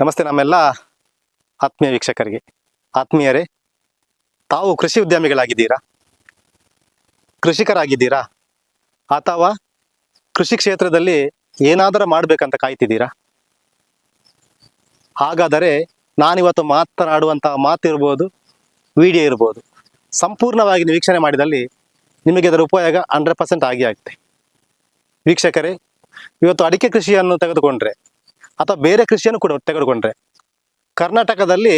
ನಮಸ್ತೆ ನಮ್ಮೆಲ್ಲ ಆತ್ಮೀಯ ವೀಕ್ಷಕರಿಗೆ. ಆತ್ಮೀಯರೇ, ತಾವು ಕೃಷಿ ಉದ್ಯಮಿಗಳಾಗಿದ್ದೀರಾ? ಕೃಷಿಕರಾಗಿದ್ದೀರಾ? ಅಥವಾ ಕೃಷಿ ಕ್ಷೇತ್ರದಲ್ಲಿ ಏನಾದರೂ ಮಾಡಬೇಕಂತ ಕಾಯ್ತಿದ್ದೀರಾ? ಹಾಗಾದರೆ ನಾನಿವತ್ತು ಮಾತನಾಡುವಂಥ ಮಾತಿರ್ಬೋದು, ವಿಡಿಯೋ ಇರ್ಬೋದು. ಸಂಪೂರ್ಣವಾಗಿ ವೀಕ್ಷಣೆ ಮಾಡಿದಲ್ಲಿ ನಿಮಗೆ ಅದರ ಉಪಯೋಗ ಹಂಡ್ರೆಡ್ ಪರ್ಸೆಂಟ್ ಆಗಿ ಆಗುತ್ತೆ. ವೀಕ್ಷಕರೇ, ಇವತ್ತು ಅಡಿಕೆ ಕೃಷಿಯನ್ನು ತೆಗೆದುಕೊಂಡ್ರೆ ಅಥವಾ ಬೇರೆ ಕೃಷಿಯನ್ನು ಕೂಡ ತೆಗೆದುಕೊಂಡ್ರೆ. ಕರ್ನಾಟಕದಲ್ಲಿ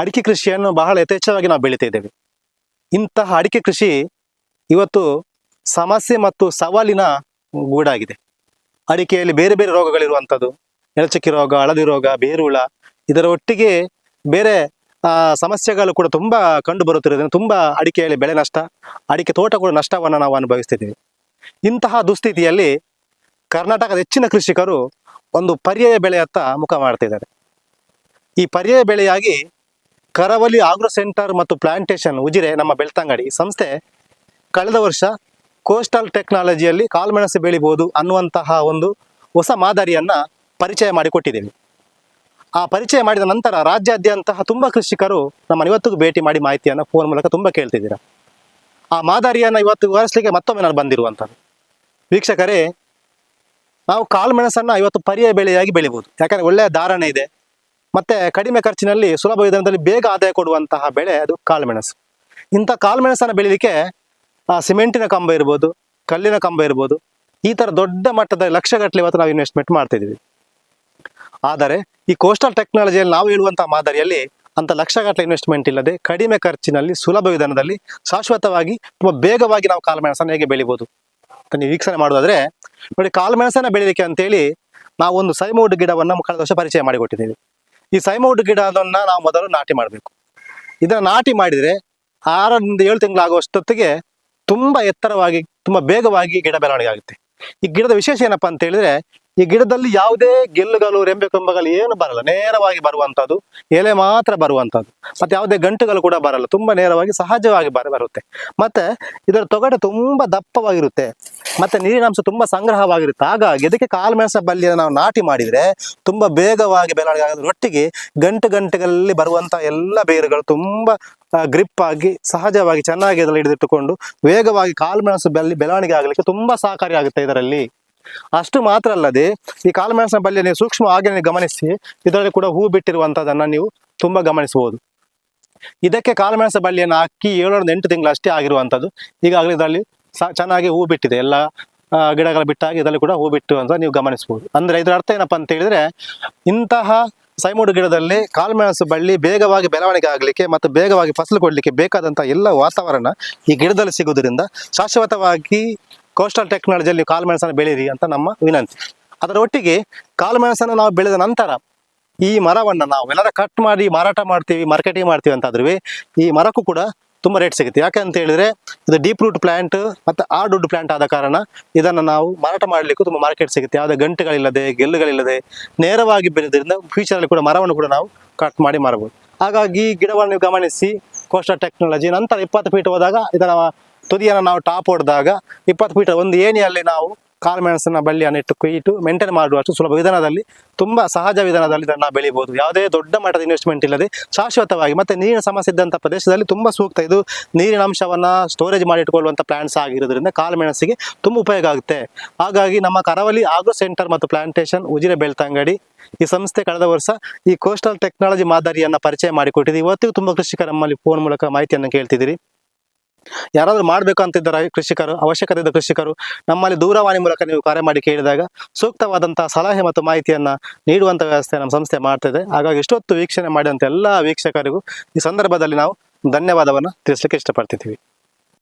ಅಡಿಕೆ ಕೃಷಿಯನ್ನು ಬಹಳ ಯಥೇಚ್ಛವಾಗಿ ನಾವು ಬೆಳೀತಾ ಇದ್ದೇವೆ. ಇಂತಹ ಅಡಿಕೆ ಕೃಷಿ ಇವತ್ತು ಸಮಸ್ಯೆ ಮತ್ತು ಸವಾಲಿನ ಗೂಡಾಗಿದೆ. ಅಡಿಕೆಯಲ್ಲಿ ಬೇರೆ ಬೇರೆ ರೋಗಗಳಿರುವಂಥದ್ದು ಎಳಚಕ್ಕಿ ರೋಗ, ಹಳದಿ ರೋಗ, ಬೇರುಳ, ಇದರ ಒಟ್ಟಿಗೆ ಬೇರೆ ಸಮಸ್ಯೆಗಳು ಕೂಡ ತುಂಬ ಕಂಡು ಬರುತ್ತಿರೋದ್ರಿಂದ ತುಂಬ ಅಡಿಕೆಯಲ್ಲಿ ಬೆಳೆ ನಷ್ಟ, ಅಡಿಕೆ ತೋಟ ಕೂಡ ನಷ್ಟವನ್ನು ನಾವು ಅನುಭವಿಸ್ತಿದ್ದೀವಿ ಇಂತಹ ದುಸ್ಥಿತಿಯಲ್ಲಿ ಕರ್ನಾಟಕದ ಹೆಚ್ಚಿನ ಕೃಷಿಕರು ಒಂದು ಪರ್ಯಾಯ ಬೆಳೆಯತ್ತ ಮುಖ ಮಾಡ್ತಿದ್ದಾರೆ. ಈ ಪರ್ಯಾಯ ಬೆಳೆಯಾಗಿ ಕರಾವಳಿ ಆಗ್ರೋ ಸೆಂಟರ್ ಮತ್ತು ಪ್ಲಾಂಟೇಶನ್ ಉಜಿರೆ ನಮ್ಮ ಬೆಳ್ತಂಗಡಿ ಸಂಸ್ಥೆ ಕಳೆದ ವರ್ಷ ಕೋಸ್ಟಲ್ ಟೆಕ್ನಾಲಜಿಯಲ್ಲಿ ಕಾಳುಮೆಣಸು ಬೆಳಿಬೋದು ಅನ್ನುವಂತಹ ಒಂದು ಹೊಸ ಮಾದರಿಯನ್ನ ಪರಿಚಯ ಮಾಡಿಕೊಟ್ಟಿದ್ದೇವೆ. ಆ ಪರಿಚಯ ಮಾಡಿದ ನಂತರ ರಾಜ್ಯಾದ್ಯಂತ ತುಂಬ ಕೃಷಿಕರು ನಮ್ಮ ಇವತ್ತಿಗೂ ಭೇಟಿ ಮಾಡಿ ಮಾಹಿತಿಯನ್ನು ಫೋನ್ ಮೂಲಕ ತುಂಬ ಕೇಳ್ತಿದ್ದೀರಾ. ಆ ಮಾದರಿಯನ್ನು ಇವತ್ತು ವಿವರಿಸಲಿಕ್ಕೆ ಮತ್ತೊಮ್ಮೆ ನಾನು ಬಂದಿರುವಂಥದ್ದು ವೀಕ್ಷಕರೇ ನಾವು ಕಾಳುಮೆಣಸನ್ನು ಇವತ್ತು ಪರ್ಯಾಯ ಬೆಳೆಯಾಗಿ ಬೆಳಿಬೋದು. ಯಾಕಂದರೆ ಒಳ್ಳೆಯ ಧಾರಣೆ ಇದೆ. ಮತ್ತೆ ಕಡಿಮೆ ಖರ್ಚಿನಲ್ಲಿ ಸುಲಭ ವಿಧಾನದಲ್ಲಿ ಬೇಗ ಆದಾಯ ಕೊಡುವಂತಹ ಬೆಳೆ ಅದು ಕಾಳುಮೆಣಸು ಇಂಥ ಕಾಳುಮೆಣಸನ್ನು ಬೆಳಿಲಿಕ್ಕೆ ಸಿಮೆಂಟಿನ ಕಂಬ ಇರ್ಬೋದು, ಕಲ್ಲಿನ ಕಂಬ ಇರ್ಬೋದು, ಈ ಥರ ದೊಡ್ಡ ಮಟ್ಟದ ಲಕ್ಷಗಟ್ಟಲೆ ಇವತ್ತು ನಾವು ಇನ್ವೆಸ್ಟ್ಮೆಂಟ್ ಮಾಡ್ತಿದ್ದೀವಿ ಆದರೆ, ಈ ಕೋಸ್ಟಲ್ ಟೆಕ್ನಾಲಜಿಯಲ್ಲಿ ನಾವು ಹೇಳುವಂಥ ಮಾದರಿಯಲ್ಲಿ ಅಂತ ಲಕ್ಷಗಟ್ಟಲೆ ಇನ್ವೆಸ್ಟ್ಮೆಂಟ್ ಇಲ್ಲದೆ ಕಡಿಮೆ ಖರ್ಚಿನಲ್ಲಿ ಸುಲಭ ವಿಧಾನದಲ್ಲಿ ಶಾಶ್ವತವಾಗಿ, ತುಂಬ ಬೇಗವಾಗಿ ನಾವು ಕಾಳುಮೆಣಸನ್ನು ಹೇಗೆ ಬೆಳಿಬೋದು. ನೀವು ವೀಕ್ಷಣೆ ಮಾಡೋದಾದ್ರೆ, ನೋಡಿ ಕಾಳುಮೆಣಸನ್ನು ಬೆಳಿಲಿಕ್ಕೆ ಅಂತೇಳಿ ನಾವು ಒಂದು ಸೈಮೌಡ್ ಗಿಡವನ್ನು ಕಳೆದ ವರ್ಷ ಪರಿಚಯ ಮಾಡಿಕೊಟ್ಟಿದ್ದೀವಿ. ಈ ಸೈಮೌಡ್ ಗಿಡವನ್ನು ನಾವು ಮೊದಲು ನಾಟಿ ಮಾಡಬೇಕು. ಇದನ್ನು ನಾಟಿ ಮಾಡಿದರೆ ಆರರಿಂದ ಏಳು ತಿಂಗಳಾಗುವಷ್ಟೊತ್ತಿಗೆ ತುಂಬ ಎತ್ತರವಾಗಿ, ತುಂಬ ಬೇಗವಾಗಿ ಗಿಡ ಬೆಳವಣಿಗೆ ಆಗುತ್ತೆ. ಈ ಗಿಡದ ವಿಶೇಷ ಏನಪ್ಪಾ ಅಂತ ಹೇಳಿದ್ರೆ ಈ ಗಿಡದಲ್ಲಿ ಯಾವುದೇ ಗೆಲ್ಲುಗಳು ರೆಂಬೆ ಕೊಂಬಗಳು ಏನು ಬರಲ್ಲ. ನೇರವಾಗಿ ಬರುವಂಥದ್ದು, ಎಲೆ ಮಾತ್ರ ಬರುವಂಥದ್ದು. ಮತ್ತೆ ಯಾವುದೇ ಗಂಟುಗಳು ಕೂಡ ಬರಲ್ಲ. ತುಂಬಾ ನೇರವಾಗಿ ಸಹಜವಾಗಿ ಬರ, ಬರುತ್ತೆ. ಮತ್ತೆ ಇದರ ತೊಗಡೆ ತುಂಬಾ ದಪ್ಪವಾಗಿರುತ್ತೆ. ಮತ್ತೆ ನೀರಿನಾಂಶ ತುಂಬಾ ಸಂಗ್ರಹವಾಗಿರುತ್ತೆ. ಹಾಗಾಗಿ ಇದಕ್ಕೆ ಕಾಳುಮೆಣಸ ಬಲ್ಲಿಯನ್ನು ನಾವು ನಾಟಿ ಮಾಡಿದ್ರೆ ತುಂಬಾ ಬೇಗವಾಗಿ ಬೆಳವಣಿಗೆ ಆಗೋದ್ರ ಒಟ್ಟಿಗೆ ಗಂಟು ಗಂಟೆಗಳಲ್ಲಿ ಬರುವಂತ ಎಲ್ಲ ಬೇರುಗಳು ತುಂಬಾ ಗ್ರಿಪ್ ಆಗಿ ಸಹಜವಾಗಿ ಚೆನ್ನಾಗಿ ಅದರಲ್ಲಿ ಹಿಡಿದಿಟ್ಟುಕೊಂಡು, ವೇಗವಾಗಿ ಕಾಳುಮೆಣಸು ಬೆಲ್ಲಿ ಬೆಳವಣಿಗೆ ಆಗಲಿಕ್ಕೆ ತುಂಬಾ ಸಹಕಾರಿಯಾಗುತ್ತೆ ಇದರಲ್ಲಿ. ಅಷ್ಟು ಮಾತ್ರ ಅಲ್ಲದೆ ಈ ಕಾಳುಮೆಣಸಿನ ಬಳ್ಳಿಯ ನೀವು ಸೂಕ್ಷ್ಮವಾಗಿ ನೀವು ಗಮನಿಸಿ, ಇದರಲ್ಲಿ ಕೂಡ ಹೂ ಬಿಟ್ಟಿರುವಂಥದ್ದನ್ನು ನೀವು ತುಂಬಾ ಗಮನಿಸಬಹುದು. ಇದಕ್ಕೆ ಕಾಳುಮೆಣಸಿನ ಬಳ್ಳಿಯನ್ನು ಹಾಕಿ ಏಳರಿಂದ ಎಂಟು ತಿಂಗಳು ಅಷ್ಟೇ ಆಗಿರುವಂಥದ್ದು ಈಗಾಗಲೇ ಇದರಲ್ಲಿ ಚೆನ್ನಾಗಿ ಹೂ ಬಿಟ್ಟಿದೆ. ಎಲ್ಲ ಗಿಡಗಳ ಬಿಟ್ಟಾಗಿ ಇದರಲ್ಲಿ ಕೂಡ ಹೂ ಬಿಟ್ಟು ಅಂತ ನೀವು ಗಮನಿಸಬಹುದು. ಅಂದ್ರೆ ಇದರ ಅರ್ಥ ಏನಪ್ಪಾ ಅಂತ ಹೇಳಿದ್ರೆ, ಇಂತಹ ಸೈಮೂಡು ಗಿಡದಲ್ಲಿ ಕಾಳುಮೆಣಸು ಬಳ್ಳಿ ಬೇಗವಾಗಿ ಬೆಳವಣಿಗೆ ಆಗಲಿಕ್ಕೆ ಮತ್ತು ಬೇಗವಾಗಿ ಫಸಲು ಕೊಡಲಿಕ್ಕೆ ಬೇಕಾದಂಥ ಎಲ್ಲ ವಾತಾವರಣ ಈ ಗಿಡದಲ್ಲಿ ಸಿಗುವುದರಿಂದ ಶಾಶ್ವತವಾಗಿ ಕೋಸ್ಟಲ್ ಟೆಕ್ನಾಲಜಿಯಲ್ಲಿ ಕಾಳುಮೆಣಸನ್ನು ಬೆಳೀರಿ ಅಂತ ನಮ್ಮ ವಿನಂತಿ. ಅದರ ಒಟ್ಟಿಗೆ ಕಾಳುಮೆಣಸನ್ನು ನಾವು ಬೆಳೆದ ನಂತರ ಈ ಮರವನ್ನು ನಾವು ಎಲ್ಲರ ಕಟ್ ಮಾಡಿ ಮಾರಾಟ ಮಾಡ್ತೀವಿ ಮಾರ್ಕೆಟಿಂಗ್ ಮಾಡ್ತೀವಿ ಅಂತಾದ್ರೂ ಈ ಮರಕ್ಕೂ ಕೂಡ ತುಂಬ ರೇಟ್ ಸಿಗುತ್ತೆ. ಯಾಕೆ ಅಂತ ಹೇಳಿದ್ರೆ ಇದು ಡೀಪ್ ರೂಟ್ ಪ್ಲಾಂಟ್ ಮತ್ತು ಆ ದುಡ್ಡು ಪ್ಲಾಂಟ್ ಆದ ಕಾರಣ ಇದನ್ನು ನಾವು ಮಾರಾಟ ಮಾಡಲಿಕ್ಕೂ ತುಂಬ ಮಾರ್ಕೆಟ್ ಸಿಗುತ್ತೆ. ಯಾವುದೇ ಗಂಟುಗಳಿಲ್ಲದೆ, ಗೆಲ್ಲುಗಳಿಲ್ಲದೆ, ನೇರವಾಗಿ ಬೆಳೆದ್ರಿಂದ ಫ್ಯೂಚರಲ್ಲಿ ಕೂಡ ಮರವನ್ನು ಕೂಡ ನಾವು ಕಟ್ ಮಾಡಿ ಮಾರಬಹುದು. ಹಾಗಾಗಿ ಗಿಡವನ್ನು ಗಮನಿಸಿ ಕೋಸ್ಟಲ್ ಟೆಕ್ನಾಲಜಿ ನಂತರ ಇಪ್ಪತ್ತು ಫೀಟ್ ಹೋದಾಗ ಇದರ ತುದಿಯನ್ನು ನಾವು ಟಾಪ್ ಹೊಡೆದಾಗ ಇಪ್ಪತ್ತು ಮೀಟರ್ ಒಂದು ಏಣಿಯಲ್ಲಿ ನಾವು ಕಾಳುಮೆಣಸಿನ ಬಳ್ಳಿಯನ್ನು ಇಟ್ಟು ಇಟ್ಟು ಮೇಂಟೈನ್ ಮಾಡುವಷ್ಟು ಸುಲಭ ವಿಧಾನದಲ್ಲಿ ತುಂಬ ಸಹಜ ವಿಧಾನದಲ್ಲಿ ಇದನ್ನು ಬೆಳೀಬಹುದು ಯಾವುದೇ ದೊಡ್ಡ ಮಟ್ಟದ ಇನ್ವೆಸ್ಟ್ಮೆಂಟ್ ಇಲ್ಲದೆ ಶಾಶ್ವತವಾಗಿ ಮತ್ತೆ ನೀರಿನ ಸಮಸ್ಯೆ ಇದ್ದಂಥ ಪ್ರದೇಶದಲ್ಲಿ ತುಂಬ ಸೂಕ್ತ. ಇದು ನೀರಿನ ಅಂಶವನ್ನು ಸ್ಟೋರೇಜ್ ಮಾಡಿಟ್ಕೊಳ್ಳುವಂಥ ಪ್ಲಾಂಟ್ಸ್ ಆಗಿರೋದ್ರಿಂದ ಕಾಳುಮೆಣಸಿಗೆ ತುಂಬ ಉಪಯೋಗ ಆಗುತ್ತೆ. ಹಾಗಾಗಿ ನಮ್ಮ ಕರಾವಳಿ ಆಗ್ರೋ ಸೆಂಟರ್ ಮತ್ತು ಪ್ಲಾಂಟೇಶನ್ ಉಜಿರೆ ಬೆಳ್ತಂಗಡಿ ಈ ಸಂಸ್ಥೆ ಕಳೆದ ವರ್ಷ ಈ ಕೋಸ್ಟಲ್ ಟೆಕ್ನಾಲಜಿ ಮಾದರಿಯನ್ನು ಪರಿಚಯ ಮಾಡಿಕೊಟ್ಟಿದೆ. ಇವತ್ತಿಗೂ ತುಂಬ ಕೃಷಿಕರ ನಮ್ಮಲ್ಲಿ ಫೋನ್ ಮೂಲಕ ಮಾಹಿತಿಯನ್ನು ಕೇಳ್ತಿದ್ದೀರಿ. ಯಾರಾದರೂ ಮಾಡಬೇಕು ಅಂತಿದ್ದಾರೆ ಕೃಷಿಕರು, ಅವಶ್ಯಕತೆ ಇದ್ದ ಕೃಷಿಕರು, ನಮ್ಮಲ್ಲಿ ದೂರವಾಣಿ ಮೂಲಕ ನೀವು ಕರೆ ಮಾಡಿ ಕೇಳಿದಾಗ ಸೂಕ್ತವಾದಂತಹ ಸಲಹೆ ಮತ್ತು ಮಾಹಿತಿಯನ್ನು ನೀಡುವಂತಹ ವ್ಯವಸ್ಥೆ ನಮ್ಮ ಸಂಸ್ಥೆ ಮಾಡ್ತಿದೆ ಹಾಗಾಗಿ ಇಷ್ಟೊತ್ತು ವೀಕ್ಷಣೆ ಮಾಡಿದಂಥ ಎಲ್ಲ ವೀಕ್ಷಕರಿಗೂ ಈ ಸಂದರ್ಭದಲ್ಲಿ ನಾವು ಧನ್ಯವಾದವನ್ನು ತಿಳಿಸ್ಲಿಕ್ಕೆ ಇಷ್ಟಪಡ್ತಿದ್ದೀವಿ.